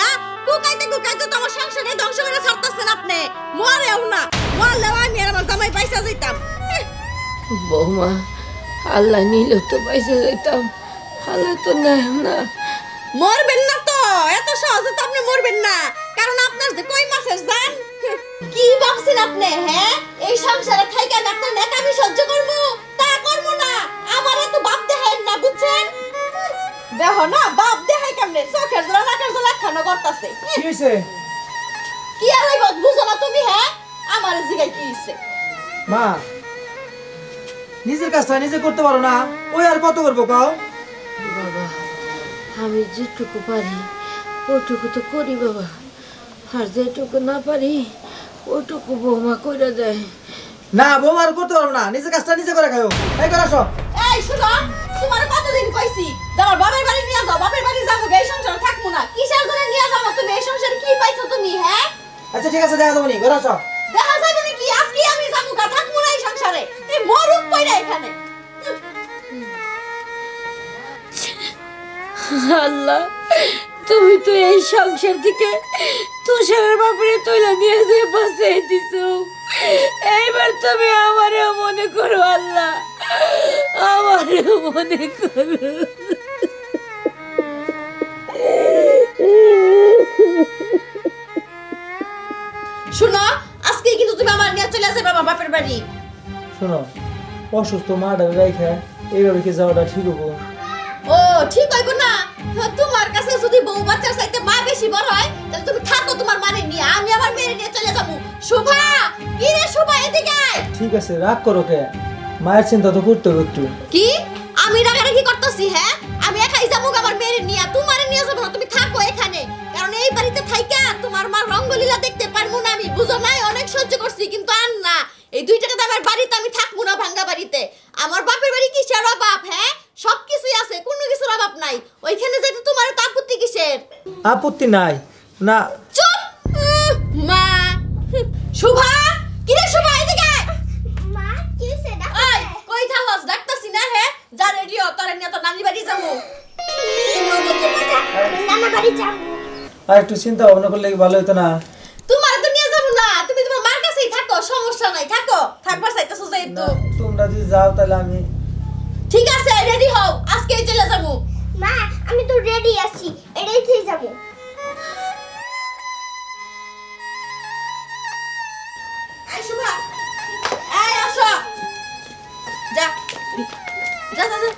না? কুকাইতে কুকাইতে তো আমার সংসারে ধ্বংস করে ছাড়তেছেন আপনি। মরেও না। মরলেও আমি আর আমার জামাই পয়সা যাইতাম বৌমা আল্লাহ নিল তো পয়সা যাইতাম আল্লাহ তো নেয় না। মরবেন না তো। এত সহজে তো আপনি মরবেন না। কারণ আপনার যে কই মাসের জান? কি ভাবছেন আপনি হ্যাঁ এই সংসারে থাইকা আমি আপনার নেকামি সহ্য করব? তা করব না। আমার এত বাপ দেখায় না বুঝছেন? দেহ না বাপ দেখাই কেমনে? চোখের জোড়া নাকের জোড়া করতেছে কি? হয়েছে কি আর হইব বুঝো না তুমি হ্যাঁ? আমার জিগাই কি হইছে? মা নিজের কাজটা নিজে করতে পারো না। ওই আর কত করব কাও? বাবা আমি যেটুকু পারি ওটুকু তো করি বাবা। আর যেটুকু না পারি ওটুকু বৌমা করে দেয়। না বৌমা আর করতে পারব না। নিজের কাজটা নিজে করে খাও এই করে আসো। এই শুনো তোমার কতদিন কইছি তোমার বাপের বাড়ি নিয়ে যাও বাপের বাড়ি যাব এই সংসারে থাকব না। কিসের আচ্ছা ঠিক আছে দেখা যাব নি ঘরে আসো। দেখা যাবে না কি আজকে আমি যাব গা থাকব না এই সংসারে। এই মরুক পয়রা এখানে। আল্লাহ তুমি তো এই সংসার থেকে তুষারের বাপরে তুলে নিয়ে যে বসে দিছ। এইবার তুমি আমারে মনে করো আল্লাহ আমারে মনে করো। বাড়ি? শোনো অসুস্থ এইভাবে কি যাওয়াটা ঠিক হব? ও ঠিক হইব না। হ্যাঁ, তোমার কাছে যদি বউ বাচ্চার চাইতে মা বেশি বড় হয় তাহলে তুমি থাকো তোমার মানে নিয়ে আমি আমার মেয়ে নিয়ে চলে যাব। শুভা কি রে শুভা এদিকে আয়। ঠিক আছে রাগ করো কে? মায়ের চিন্তা তো করতে হবে একটু। কি? আমি রাগারাগি করতেছি হ্যাঁ? আমি একাই যাব আমার মেয়ের নিয়ে তোমার নিয়ে যাব না তুমি থাকো এখানে। কারণ এই বাড়িতে থাইকা তোমার মা রঙ্গলীলা দেখতে পারব না আমি বুঝো নাই? অনেক সহ্য করছি কিন্তু আর দুই বাড়িতে আমি থাকব না ভাঙ্গা বাড়িতে। আমার বাপের বাড়ি কিসের অভাব হ্যাঁ? সব কিছুই আছে কোনো কিছুর অভাব নাই। ওইখানে যেতে তোমার তো আপত্তি কিসের? আপত্তি নাই। না। চুপ! মা! শুভা! কি রে শুভা এদিকে আয়। মা কি হইছে? কই থাকস? না হে যা রেডিও তোরে নিয়ে তো নানি বাড়ি যাব। নানা বাড়ি যাব। আর একটু চিন্তা ভাবনা করলে কি ভালো হতো না তোমার তো নিয়ে যাব না তুমি তোমার মার কাছেই থাকো সমস্যা নাই থাকো থাকবার চাইতেছো না, যেহেতু তোমরা যদি যাও তাহলে আমি ঠিক আছে রেডি হও। আজকেই চলে যাব। মা আমি তো রেডি আছি। এটাই যাব। এই যা। যা যা যা।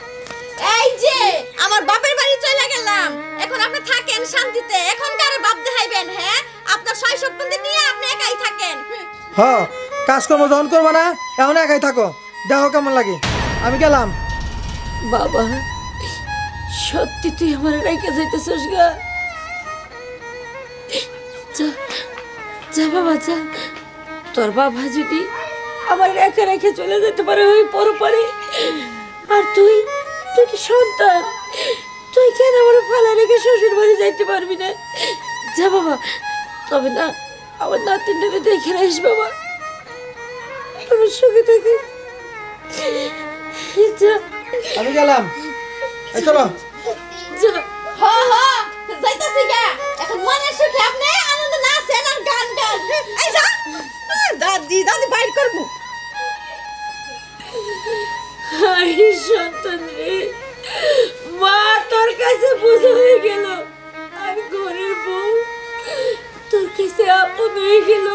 যে আমার বাপের বাড়ি চলে গেলাম। এখন আপনি থাকেন শান্তিতে। এখন কারে বাপ দেখাইবেন হ্যাঁ? আপনার শৈশব বন্ধু নিয়ে আপনি একাই থাকেন। হুম। কাজকর্ম যখন করব না, এখন একাই থাকো। দেখো কেমন লাগে। আমি গেলাম। বাবা, সত্যি তুই আমার রেখে যাইতেছিস গা। যা বাবা, যা। তোর বাবা যদি আমার রেখে রেখে চলে যেতে পারে ওই পরপারে আর তুই তুই কি সন্তান? তুই কেন আমার ফালা রেখে শ্বশুর বাড়ি যাইতে পারবি না? যা বাবা, তবে না, আমার নাতিনটাকে দেখে রাখিস বাবা। আমার সুখে থাকি আমি গেলাম। চলো। যা। হ হ যাইতাছি গা। এখন মনের সুখে আপনি আনন্দ নাচেন আর গান গান। এই যা। দাদি দাদি বাইর করব। হাই সন্তান রে মা তোর কাছে বুঝে হয়ে গেল। আমি ঘরের বউ। তোর কাছে আপন হয়ে গেল।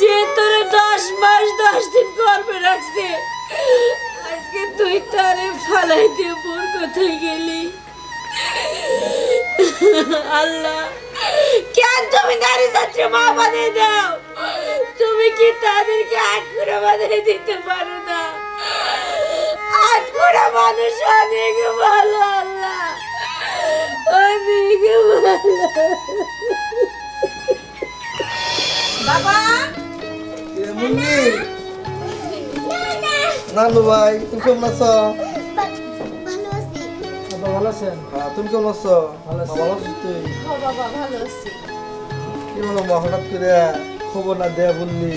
যে তোরে দশ মাস, দশ দিন গর্বে রাখছে, আজকে তুই তারে ফালাই দিয়ে বোর কোথায় গেলি? আল্লাহ, কেন তুমি নারী যাত্রী মা বানিয়ে দাও? তুমি কি তাদেরকে আটকুড়া বানিয়ে দিতে পারো না? আটকুড়া মানুষ অনেক ভালো, আল্লাহ। অনেক ভালো। নানু ভাই তুমি কেমন আছো? ভালো আছেন? হ্যাঁ, তুমি কেমন আছো? ভালো আছি। ভালো আছিস তুই? বাবা ভালো আছি। কি বলো মা হঠাৎ করে খবর না দেয়া বললি?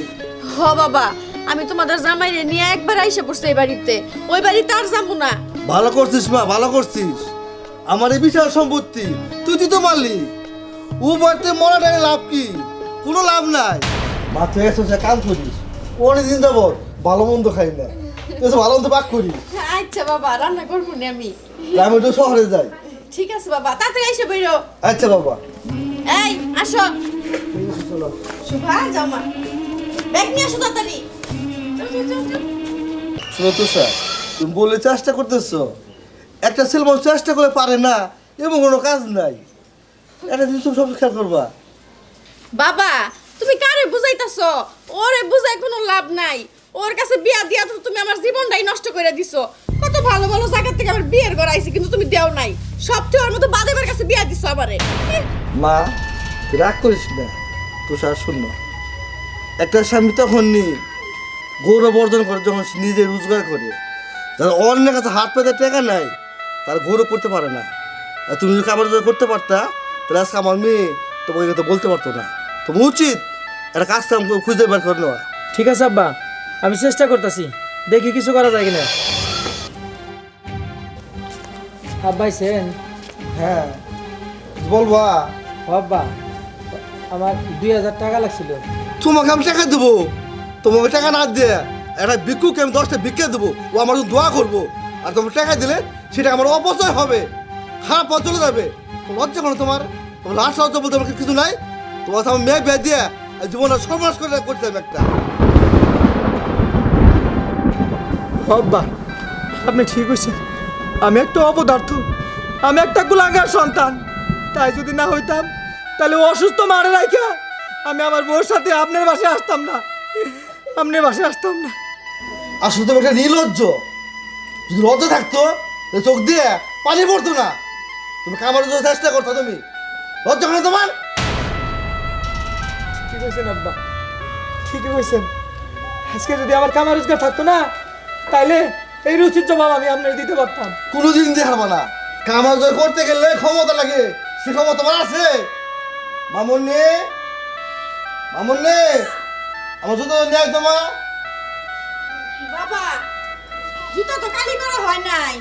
হ বাবা আমি তোমাদের জামাইরে নিয়ে একবার আইসা পড়ছি এই বাড়িতে। ওই বাড়িতে আর যাব না। ভালো করছিস মা ভালো করছিস। আমার এই বিশাল সম্পত্তি তুই তুই তো মারলি ও বাড়িতে মরাটাই লাভ কি? কোনো লাভ নাই। মাত্র একশো কাম করিস অনেকদিন যাব ভালো মন্দ খাই না। তুই তো ভালো মন্দ পাক করি। আচ্ছা বাবা রান্না করব না আমি। আমি একটু শহরে যাই। ঠিক আছে বাবা তাড়াতাড়ি এসে বেরো। আচ্ছা বাবা। এই আসো। শুভা যাও মা। ব্যাগ নিয়ে আসো তাড়াতাড়ি। শুনো তো স্যার তুমি বলে চেষ্টা করতেছো। একটা ছেলে মানুষ চেষ্টা করে পারে না এমন কোনো কাজ নাই। একটা জিনিস তুমি সব খেয়াল করবা। বাবা তুমি কারে বুঝাইতাছো? ওরে বুঝাই কোনো লাভ নাই। ওর কাছে বিয়া দিয়া তো তুমি আমার জীবনটাই নষ্ট করে দিছো। কত ভালো ভালো জায়গা থেকে আমার বিয়ের ঘর আইছি কিন্তু তুমি দেও নাই। সবচেয়ে ওর মতো বাদেবের কাছে বিয়া দিছো আমারে। মা রাগ করিস না। তুষার শূন্য একটা স্বামী তখন নি গৌরব অর্জন করে যখন সে নিজে রোজগার করে। যারা অন্যের কাছে হাত পেতে টাকা নাই তার গৌরব করতে পারে না। আর তুমি যদি কামার করতে পারতা তাহলে আজকে আমার মেয়ে তোমাকে কথা বলতে পারতো না। তোমার উচিত একটা কাজ খুঁজে বের করে নেওয়া। ঠিক আছে আব্বা। আমি চেষ্টা করতেছি দেখি কিছু করা যায় কিনা। আব্বাই সেন হ্যাঁ বলবা আব্বা আমার দুই হাজার টাকা লাগছিল। তোমাকে আমি টাকা দেবো। তোমাকে টাকা না দিয়ে একটা ভিক্ষুকে আমি দশটা ভিক্ষা দেবো। ও আমার দোয়া করব। আর তোমার টাকা দিলে সেটা আমার অপচয় হবে। খারাপ পথ চলে যাবে। লজ্জা কোনো তোমার। তোমার লজ্জা বলতে আমার কিছু নাই। তোমার আমার মেয়ে বিয়ে দিয়ে আর জীবনে সর্বনাশ করে করতে হবে একটা। আব্বা আপনি ঠিক হয়েছেন আমি একটা অপদার্থ। আমি একটা গুলাগার সন্তান। তাই যদি না হইতাম তাহলে অসুস্থ মারে রাখা আমি আমার বউর সাথে আপনার বাসায় আসতাম না। আপনার বাসায় আসতাম না। আসলে তুমি একটা নির্লজ্জ। যদি লজ্জা থাকতো তাহলে চোখ দিয়ে পানি পড়তো না। তুমি কামার জন্য চেষ্টা করতো তুমি। লজ্জা করে তোমার? ঠিক হয়েছেন আব্বা। ঠিকই হয়েছেন। আজকে যদি আমার কামার রোজগার থাকতো না তাইলে এই রুচির জবাব আমি আপনার দিতে পারতাম। কোনোদিন দেখাবো না। কামার জয় করতে গেলে ক্ষমতা লাগে সে ক্ষমতা তোমার আছে। মামুন্নি মামুন্নি আমার জুতো নেয় তোমার বাবা জুতা তো কালি করা হয় নাই।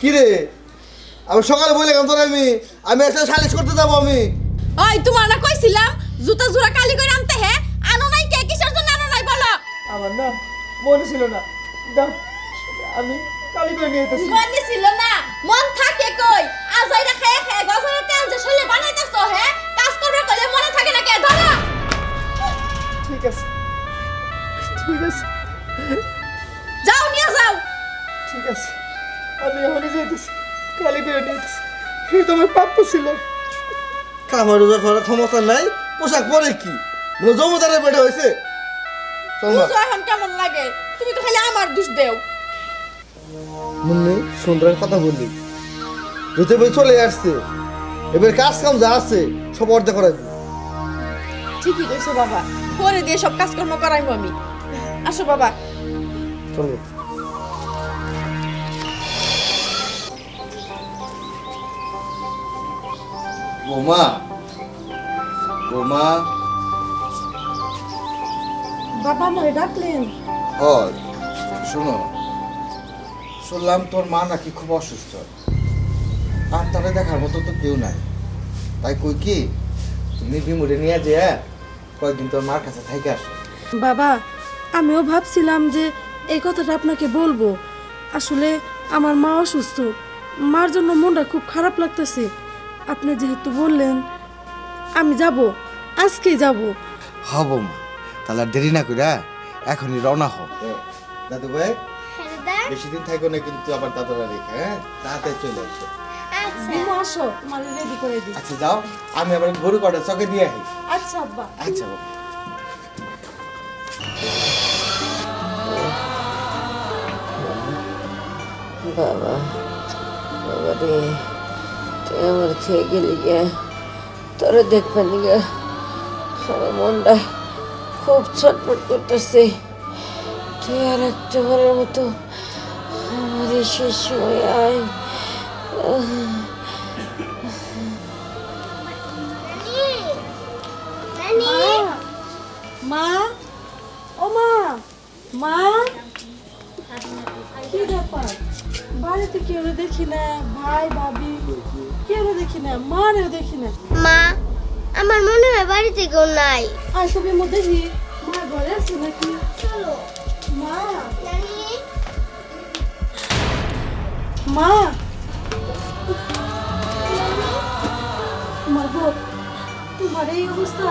কি রে? আমি সকালে বলে গেলাম তোর আমি। আমি একটা সালিশ করতে যাব আমি। ওই তোমার না কইছিলাম জুতা জোড়া কালি করে আনতে হ্যাঁ আনো নাই কে? কিসের জন্য আনো নাই বলো? আমার না মনে ছিল না। দাও। আমি কালি করে নিয়ে যেতেছি মনে ছিল না। মন থাকে কই? আজ আইরা খেয়ে খেয়ে তেল যে শরীরে বানাইতেছো হ্যাঁ কাজ করবে কইলে মনে থাকে না কে? ধরো। ঠিক আছে। ঠিক আছে। যাও নিয়ে যাও। ঠিক আছে। আমি এখনই যেতেছি কালি করে নিয়ে যেতেছি এটা তোমার প্রাপ্য ছিল। কামার রোজা করার ক্ষমতা নাই পোশাক পরে কি? মানে জমিদারের পেটে হয়েছে এখন কেমন লাগে। তুমি তো খালি আমার দোষ দেও। মুন্নি সুন্দর একটা কথা বললি। যেতে এবার চলে আসছে। এবার কাজ কাম যা আছে সব অর্ধেক করাই দিই ঠিকই কইছো বাবা। পরে দিয়ে সব কাজকর্ম করাইবো আমি। আসো বাবা। চলো। বৌমা বৌমা। বাবা আমারে ডাকলেন। হয় শোনো শুনলাম তোর মা নাকি খুব অসুস্থ। আর তারে দেখার মতো তো কেউ নাই। তাই কই কি তুমি বিমুড়ে নিয়ে যে কয়েকদিন তোর মার কাছে থেকে আসো। বাবা আমিও ভাবছিলাম যে এই কথাটা আপনাকে বলব। আসলে আমার মা অসুস্থ। মার জন্য মনটা খুব খারাপ লাগতেছে। আপনি যেহেতু বললেন আমি যাব আজকেই যাব। হব মা তাহলে দেরি না কইরা এখনই রওনা হও। দাদু ভাই হ্যাঁ বেশি দিন থাকো না কিন্তু আবার দাদুরা রেখে হ্যাঁ? তাড়াতাড়ি চলে আসো। আচ্ছা। আসো তোমার রেডি করে দিই। আচ্ছা যাও। আমি আবার গরু কটা চকে দিয়ে আসি। আচ্ছা আব্বা। আচ্ছা বাবা। বাবা বাবা রে তুই আমার খেয়ে গেলি গে তোরা দেখবেন গে। আমার মনটা খুব ছটফট করতেছে। তুই আর একটা বারের মতো আমার এই শেষ সময় আয় মা? ও মা? মা? কি ব্যাপার? বাড়িতে কেউ দেখি না? ভাই ভাবি? কেউ দেখি না? মারেও দেখি না? মা? আমার মনে হয় বাড়িতে কেউ নাই। মধ্যে হি মা ঘরে আছে নাকি? চলো। মা। মা। মা গো তোমার এই অবস্থা।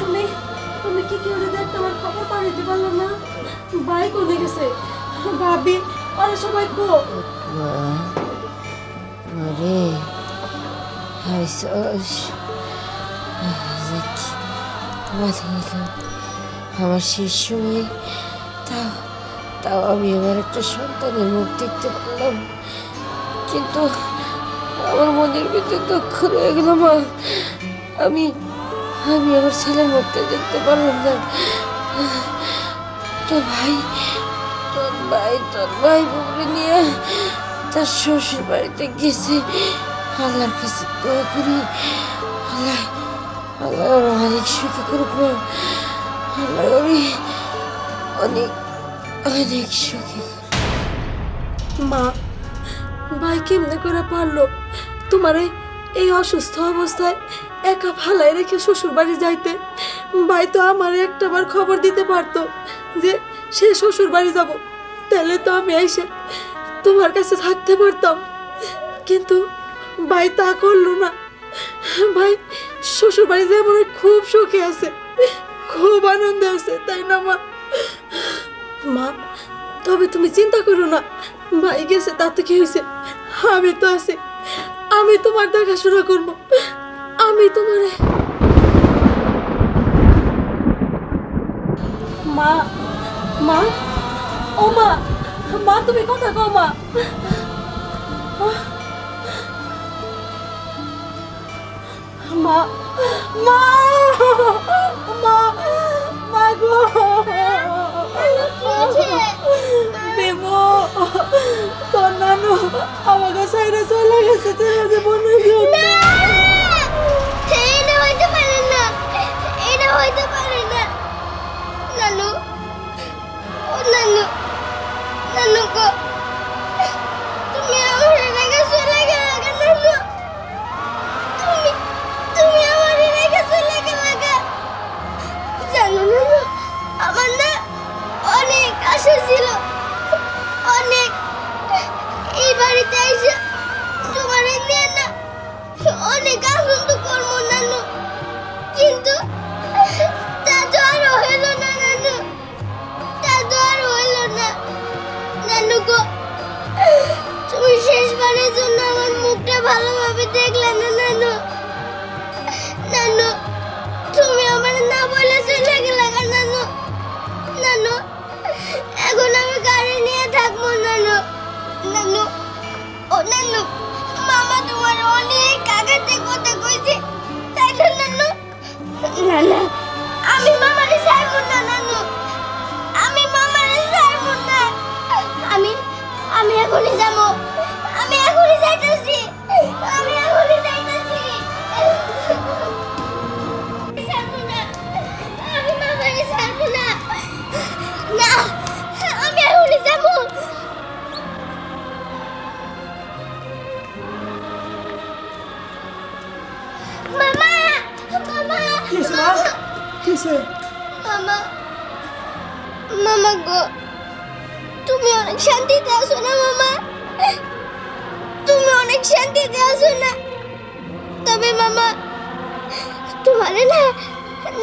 তুমি তুমি কি কেউ দেখতে আমার খবর পাঠাইতে পারল না? ভাই কোনে গেছে? ভাবি আর সবাই কো। আরে হাইসস আমার শেষ সময়। তাও তাও আমি আমার একটা সন্তানের মুখ দেখতে পারলাম। কিন্তু আমার মনের ভিতরে দুঃখ রয়ে গেল, মা। আমি আমি আমার ছেলের মুখটা দেখতে পারলাম না। তো ভাই, তোর ভাই তোর ভাই বউরে নিয়ে তার শ্বশুর বাড়িতে গেছে। আল্লাহর কাছে দোয়া করি। আল্লাহ আল্লাহ, অনেক সুখী করুক অনেক অনেক সুখী। মা, ভাই কেমনে করে পারল? তোমারে এই অসুস্থ অবস্থায় একা ফালাই রেখে শ্বশুর বাড়ি যাইতে। ভাই তো আমার একটাবার খবর দিতে পারতো যে সে শ্বশুর বাড়ি যাব। তাহলে তো আমি এসে তোমার কাছে থাকতে পারতাম। কিন্তু ভাই তা করল না। ভাই শ্বশুর বাড়ি মনে খুব সুখে আছে, খুব আনন্দে আছে, তাই না মা? মা, তবে তুমি চিন্তা করো না, ভাই গেছে, তাতে কি হয়েছে? আমি তো আছি, আমি তোমার দেখাশোনা করব, আমি তোমার মা মা, ও মা মা, তুমি কথা কও মা। মা মা মা মা গো। দেবো চলে গেছে চলে বনে গিয়ে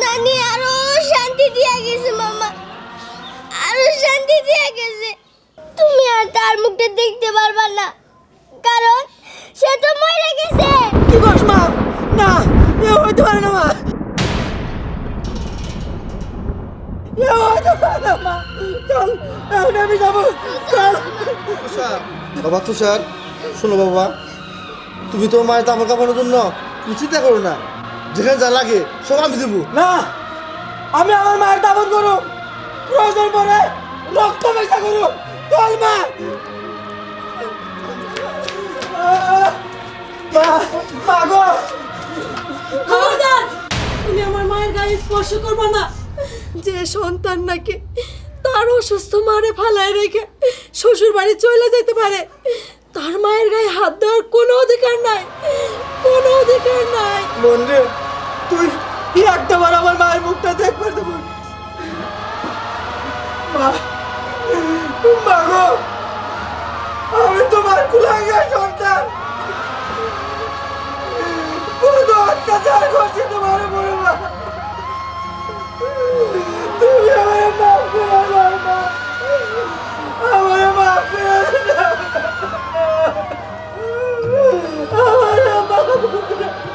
নানি আরও শান্তি দিয়া গেছে মামা। আরও শান্তি দিয়া গেছে। তুমি আর তার মুখটা দেখতে পারবা না কারণ সে তো মরে গেছে। কি করছ মা? না এ হইতে পারে না মা। এ হইতে পারে না মা। চল এখন আমি যাব। চল। বাবা তুষার শোনো বাবা তুমি তো মায়ের তামার কাপড়ের জন্য তুমি চিন্তা করো না। যেখানে যা লাগে সব আমি দেবো। না আমি আমার মায়ের দাবন করু প্রয়োজন পড়ে রক্ত মেশা করু চল মা মা গো। খবরদার তুমি আমার মায়ের গায়ে স্পর্শ করবে না। যে সন্তান নাকি তার অসুস্থ মারে ফালায় রেখে শ্বশুর বাড়ি চলে যেতে পারে তার মায়ের গায়ে হাত দেওয়ার কোনো অধিকার নাই কোনো অধিকার নাই। রে তুই এই একটাবার আমার মায়ের মুখটা দেখবার দেব মা। গো, আমি তোমার কুলাঙ্গা সন্তান। কত অত্যাচার করছে তোমার বড় মা। তুমি আমার মাফ করে দাও, মা। আমার মাফ করে আমার